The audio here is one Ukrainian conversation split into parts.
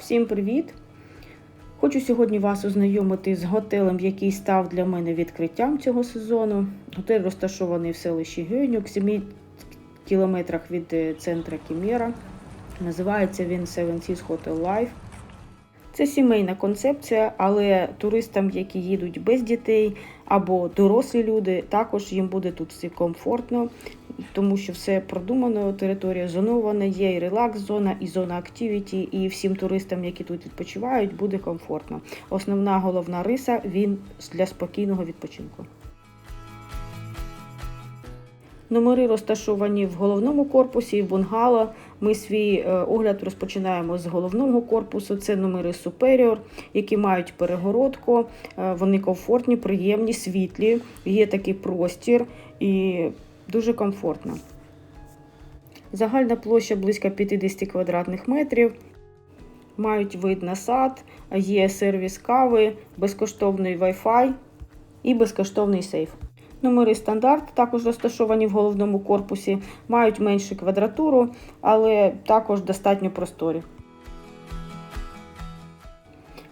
Всім привіт! Хочу сьогодні вас ознайомити з готелем, який став для мене відкриттям цього сезону. Готель розташований в селищі Гюнюк, 7 кілометрах від е, центра Кімєра. Називається він Seven Seas Hotel Life. Це сімейна концепція, але туристам, які їдуть без дітей або дорослі люди, також їм буде тут все комфортно, тому що все продумано, територія зонована, є і релакс-зона, і зона активіті, і всім туристам, які тут відпочивають, буде комфортно. Основна головна риса він для спокійного відпочинку. Номери розташовані в головному корпусі і в бунгало. Ми свій е, огляд розпочинаємо з головного корпусу. Це номери Superior, які мають перегородку. Е, Вони комфортні, приємні, світлі. Є такий простір і дуже комфортно. Загальна площа близько 50 квадратних метрів. Мають вид на сад, є сервіс кави, безкоштовний Wi-Fi і безкоштовний сейф. Номери стандарт також розташовані в головному корпусі, мають меншу квадратуру, але також достатньо просторі.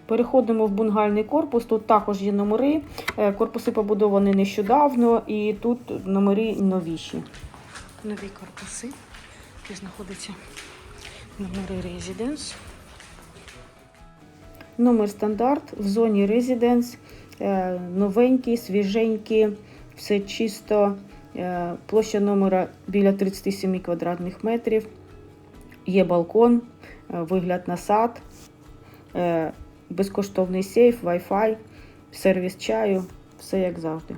Переходимо в бунгальний корпус. Тут також є номери. Е, Корпуси побудовані нещодавно і тут номери новіші. Нові корпуси. Тут знаходяться номери Residence. Номер стандарт в зоні Residence. Е, Новенькі, свіженькі, все чисто. Е, Площа номера біля 37 квадратних метрів. Є балкон, вигляд на сад, безкоштовний сейф, Wi-Fi, сервіс чаю, все як завжди.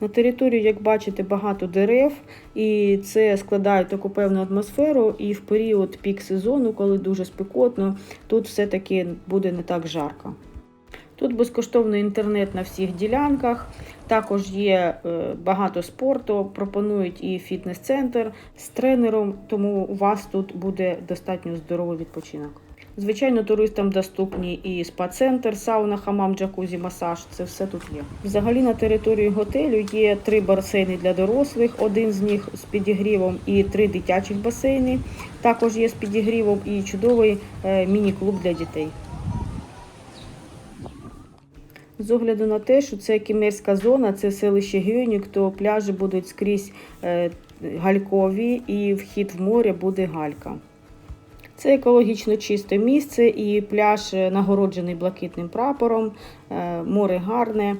На території, як бачите, багато дерев, і це складає таку певну атмосферу. І в період пік сезону, коли дуже спекотно, тут все-таки буде не так жарко. Тут безкоштовний інтернет на всіх ділянках. Також є е, багато спорту, пропонують і фітнес-центр з тренером, тому у вас тут буде достатньо здоровий відпочинок. Звичайно, туристам доступні і спа-центр, сауна, хамам, джакузі, масаж. Це все тут є. Взагалі на території готелю є три басейни для дорослих, один з них з підігрівом і три дитячих басейни. Також є з підігрівом і чудовий е, міні-клуб для дітей. З огляду на те, що це кімерська зона, це селище Гюнік, то пляжі будуть скрізь е, галькові і вхід в море буде галька. Це екологічно чисте місце і пляж е, нагороджений блакитним прапором, е, море гарне.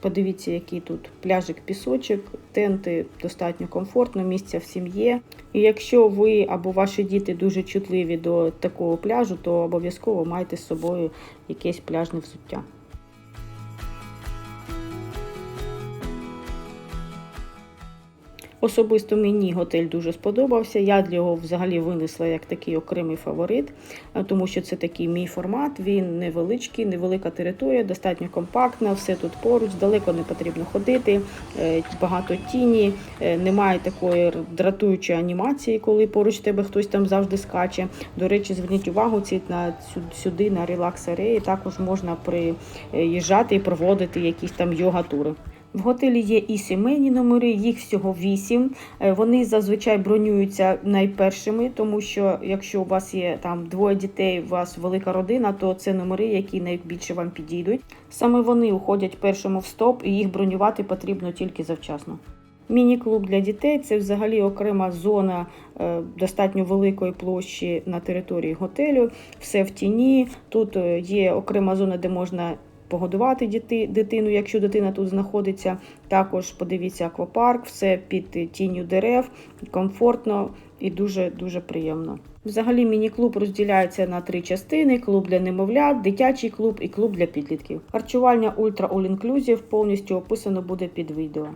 Подивіться, який тут пляжик, пісочок, тенти достатньо комфортно, місця всім є. І якщо ви або ваші діти дуже чутливі до такого пляжу, то обов'язково майте з собою якесь пляжне взуття. Особисто мені готель дуже сподобався. Я для його взагалі винесла як такий окремий фаворит, тому що це такий мій формат. Він невеличкий, невелика територія, достатньо компактна, все тут поруч, далеко не потрібно ходити, е, багато тіні, е, немає такої дратуючої анімації, коли поруч тебе хтось там завжди скаче. До речі, зверніть увагу ці на сюди на релакс ареї також можна приїжджати і проводити якісь там йога-тури. В готелі є і сімейні номери, їх всього вісім. Е, Вони зазвичай бронюються найпершими, тому що якщо у вас є там двоє дітей, у вас велика родина, то це номери, які найбільше вам підійдуть. Саме вони уходять першому в стоп, і їх бронювати потрібно тільки завчасно. Міні-клуб для дітей це взагалі окрема зона е, достатньо великої площі на території готелю. Все в тіні. Тут е, є окрема зона, де можна погодувати діти, дитину, якщо дитина тут знаходиться. Також подивіться аквапарк, все під тінню дерев, комфортно і дуже дуже приємно. Взагалі, міні-клуб розділяється на три частини: клуб для немовлят, дитячий клуб і клуб для підлітків. Харчування ультра All Inclusive повністю описано буде під відео.